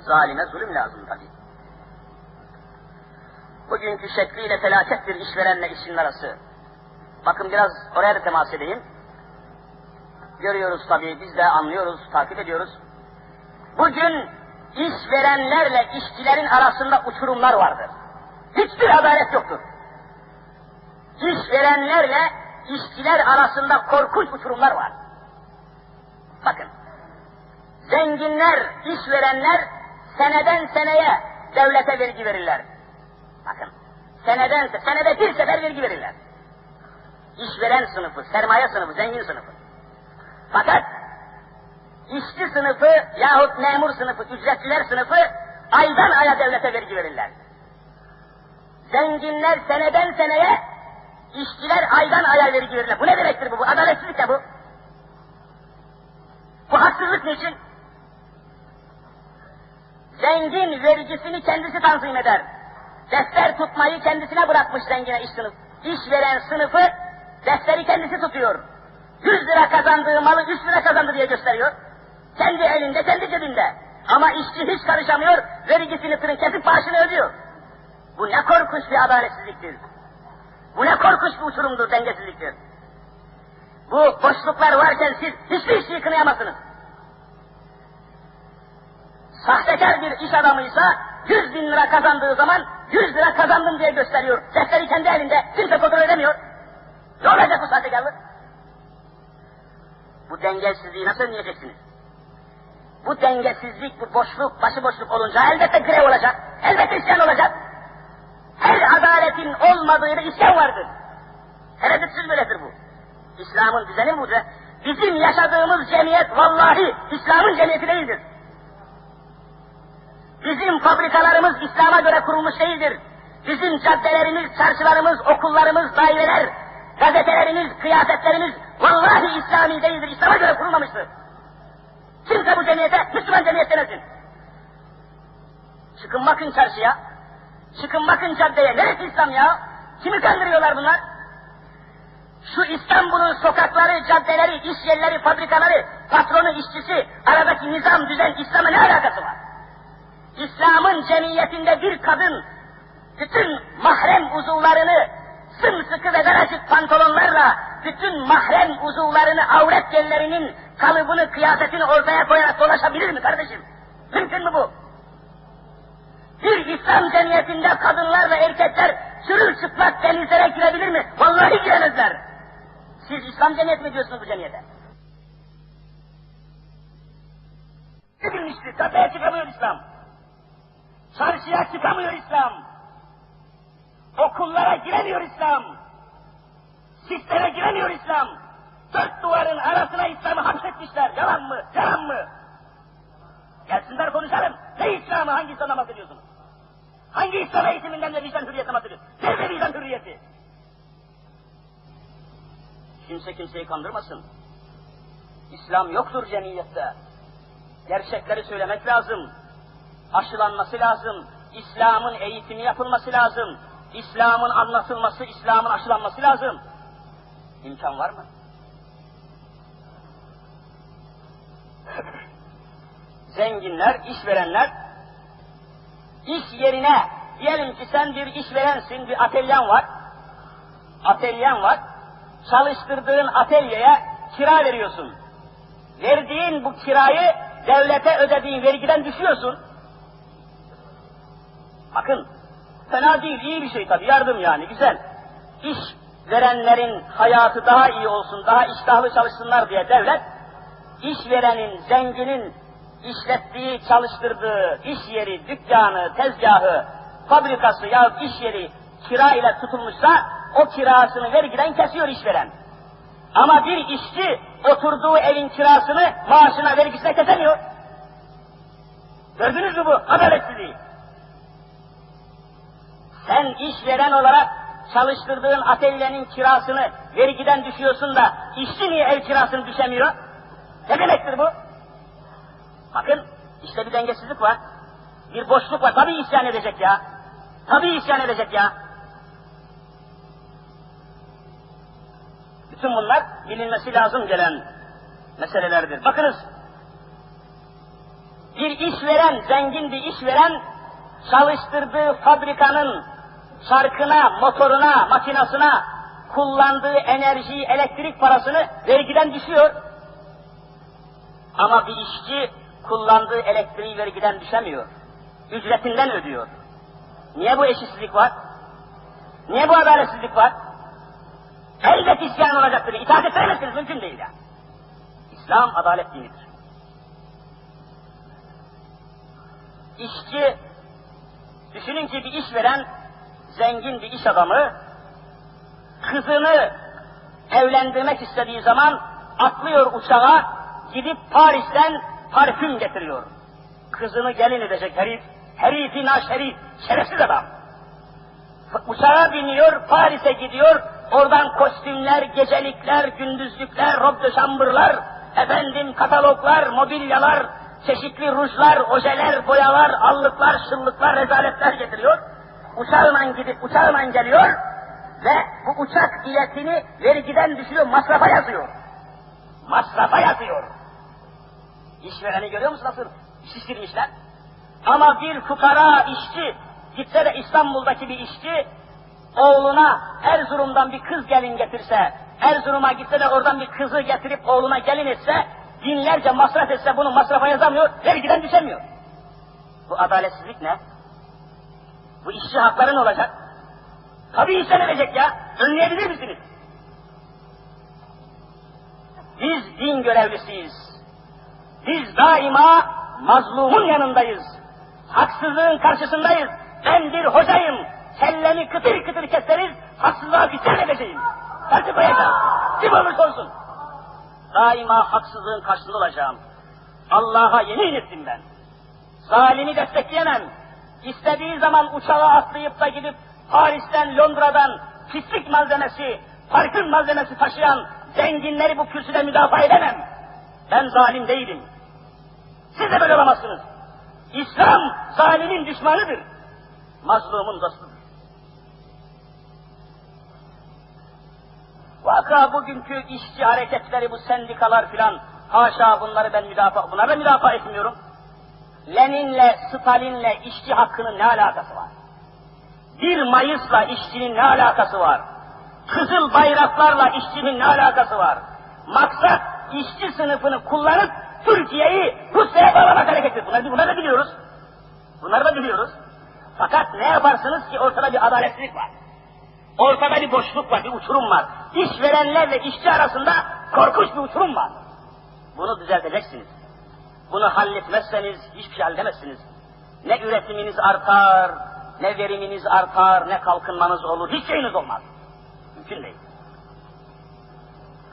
Zalime zulüm lazım tabi. Bugünkü şekliyle felakettir işverenle işçinin arası. Bakın biraz oraya da temas edeyim. Görüyoruz tabi, biz de anlıyoruz, takip ediyoruz. Bugün işverenlerle işçilerin arasında uçurumlar vardır. Hiçbir adalet yoktur. İşverenlerle işçiler arasında korkunç uçurumlar var. Bakın, zenginler, işverenler seneden seneye devlete vergi verirler. Bakın, seneden, senede bir sefer vergi verirler. İşveren sınıfı, sermaye sınıfı, zengin sınıfı. Fakat işçi sınıfı yahut memur sınıfı, ücretçiler sınıfı aydan aya devlete vergi verirler. Zenginler seneden seneye, işçiler aydan aya vergi verirler. Bu ne demektir bu? Bu adaletsizlik de bu. Bu haksızlık niçin? Zengin vergisini kendisi tanzim eder. Defter tutmayı kendisine bırakmış zengine iş sınıf. İş veren sınıfı defteri kendisi tutuyor. 100 lira kazandığı malı 3 lira kazandı diye gösteriyor. Kendi elinde, kendi cebinde. Ama işçi hiç karışamıyor, vergisini tırın kesip maaşını ödüyor. Bu ne korkunç bir adaletsizliktir. Bu ne korkunç bir uçurumdur, dengesizliktir. Bu boşluklar varken siz hiçbir işçiyi kınayamazsınız. Sahtekar bir iş adamıysa 100 bin lira kazandığı zaman 100 lira kazandım diye gösteriyor. Defteri kendi elinde, kimse kontrol edemiyor. Ne olacak bu sahtekarlık? Bu dengesizliği nasıl önleyeceksiniz? Bu dengesizlik, bu boşluk, başıboşluk olunca elbette grev olacak, elbette isyan olacak. Her adaletin olmadığı isyan vardır. Tereddütsüz böyledir bu. İslam'ın düzeni bu. Bizim yaşadığımız cemiyet vallahi İslam'ın cemiyeti değildir. Bizim fabrikalarımız İslam'a göre kurulmuş değildir. Bizim caddelerimiz, çarşılarımız, okullarımız, daireler, gazetelerimiz, kıyafetlerimiz vallahi İslami değildir. İslam'a göre kurulmamıştır. Kimse bu cemiyete Müslüman cemiyet demesin. Çıkın bakın çarşıya. Çıkın bakın caddeye. Neresi İslam ya? Kimi kandırıyorlar bunlar? Şu İstanbul'un sokakları, caddeleri, iş yerleri, fabrikaları, patronu, işçisi, aradaki nizam, düzen, İslam'a ne alakası var? İslam'ın cemiyetinde bir kadın bütün mahrem uzuvlarını sımsıkı ve daracık pantolonlarla bütün mahrem uzuvlarını, avret yerlerinin kalıbını, kıyafetini ortaya koyarak dolaşabilir mi kardeşim? Mümkün mü bu? Bir İslam cemiyetinde kadınlar ve erkekler sürülçıplak denizlere girebilir mi? Vallahi giremezler. Siz İslam cemiyeti mi diyorsunuz bu cemiyete? Bilmiştir, tepeye çıkamıyor İslam. Çarşıya çıkamıyor İslam. Okullara giremiyor İslam. Sisteme giremiyor İslam. Dört duvarın arasına İslam'ı hapsetmişler. Yalan mı? Yalan mı? Gelsinler konuşalım. Ne İslam'ı hangi İslam'dan bahsediyorsunuz? Hangi İslam eğitiminden de vicdan hürriyeti bahsediyorsunuz? Nerede vicdan hürriyeti? Kimse kimseyi kandırmasın. İslam yoktur cemiyette. Gerçekleri söylemek lazım. Aşılanması lazım. İslam'ın eğitimi yapılması lazım. İslam'ın anlatılması, İslam'ın aşılanması lazım. İmkan var mı? Zenginler, işverenler, iş yerine, diyelim ki sen bir işverensin, bir atölyen var, atölyen var, çalıştırdığın atölyeye kira veriyorsun. Verdiğin bu kirayı devlete ödediğin vergiden düşüyorsun. Bakın, fena değil, iyi bir şey tabii, yardım yani, güzel. İş verenlerin hayatı daha iyi olsun, daha iştahlı çalışsınlar diye devlet, işverenin, zenginin işlettiği, çalıştırdığı iş yeri, dükkanı, tezgahı, fabrikası ya iş yeri kira ile tutulmuşsa o kirasını vergiden kesiyor işveren. Ama bir işçi oturduğu evin kirasını maaşına vergisine kesemiyor. Gördünüz mü bu adaletsizliği? Sen işveren olarak çalıştırdığın atölyenin kirasını vergiden düşüyorsun da işçi niye ev kirasını düşemiyor? Ne demektir bu? Bakın işte bir dengesizlik var. Bir boşluk var. Tabii isyan edecek ya. Tabii isyan edecek ya. Bütün bunlar bilinmesi lazım gelen meselelerdir. Bakınız Bir işveren, zengin bir işveren çalıştırdığı fabrikanın çarkına, motoruna, makinasına kullandığı enerjiyi, elektrik parasını vergiden düşüyor. Ama bir işçi kullandığı elektriği vergiden düşemiyor. Ücretinden ödüyor. Niye bu eşitsizlik var? Niye bu adaletsizlik var? Elbet isyan olacaktır. İtaat ettiremezsiniz. Mümkün değil ya. İslam adalet dinidir. İşçi, düşünün ki bir işveren, zengin bir iş adamı, kızını evlendirmek istediği zaman atlıyor uçağa, gidip Paris'ten parfüm getiriyor. Kızını gelin edecek herif, herifi naşerif, şerefsiz adam. Uçağa biniyor, Paris'e gidiyor, oradan kostümler, gecelikler, gündüzlükler, rob de şambırlar, efendim kataloglar, mobilyalar, çeşitli rujlar, ojeler, boyalar, allıklar, şıllıklar, rezaletler getiriyor. Uçağla gidip uçağla geliyor ve bu uçak biletini vergiden düşürüyor, masrafa yazıyor. Masrafa yazıyor. İşvereni görüyor musun nasıl şişirmişler? Ama bir fukara işçi, gitse de İstanbul'daki bir işçi, oğluna Erzurum'dan bir kız gelin getirse, Erzurum'a gitse de oradan bir kızı getirip oğluna gelin etse, binlerce masraf etse bunu masrafa yazamıyor, vergiden düşemiyor. Bu adaletsizlik ne? Bu işçi hakları ne olacak? Tabii işlenecek ya, önleyebilir misiniz? Biz din görevlisiyiz. Biz daima mazlumun yanındayız. Haksızlığın karşısındayız. Ben bir hocayım. Kellemi kıtır kıtır keseriz, haksızlığa isyan edeceğim. Karşı koyacağım. Kim olursa olsun. Daima haksızlığın karşısında olacağım. Allah'a yemin ettim ben. Zalimi destekleyemem. İstediği zaman uçağa atlayıp da gidip Paris'ten, Londra'dan pislik malzemesi, parfüm malzemesi taşıyan zenginleri bu kürsüde müdafaa edemem. Ben zalim değilim. Siz de böyle olamazsınız. İslam zalimin düşmanıdır. Mazlumun dostudur. Vaka bugünkü işçi hareketleri, bu sendikalar filan, haşa bunları ben müdafaa, bunları da müdafaa etmiyorum. Lenin'le, Stalin'le işçi hakkının ne alakası var? 1 Mayıs'la işçinin ne alakası var? Kızıl bayraklarla işçinin ne alakası var? Maksat işçi sınıfını kullanıp Türkiye'yi Rusya'ya bağlamak hareketi. Bunları, bunları da biliyoruz. Bunları da biliyoruz. Fakat ne yaparsınız ki ortada bir adaletsizlik var. Ortada bir boşluk var, bir uçurum var. İşverenlerle işçi arasında korkunç bir uçurum var. Bunu düzelteceksiniz. Bunu halletmezseniz hiçbir şey halledemezsiniz. Ne üretiminiz artar, ne veriminiz artar, ne kalkınmanız olur, hiç şeyiniz olmaz. Mümkün değil.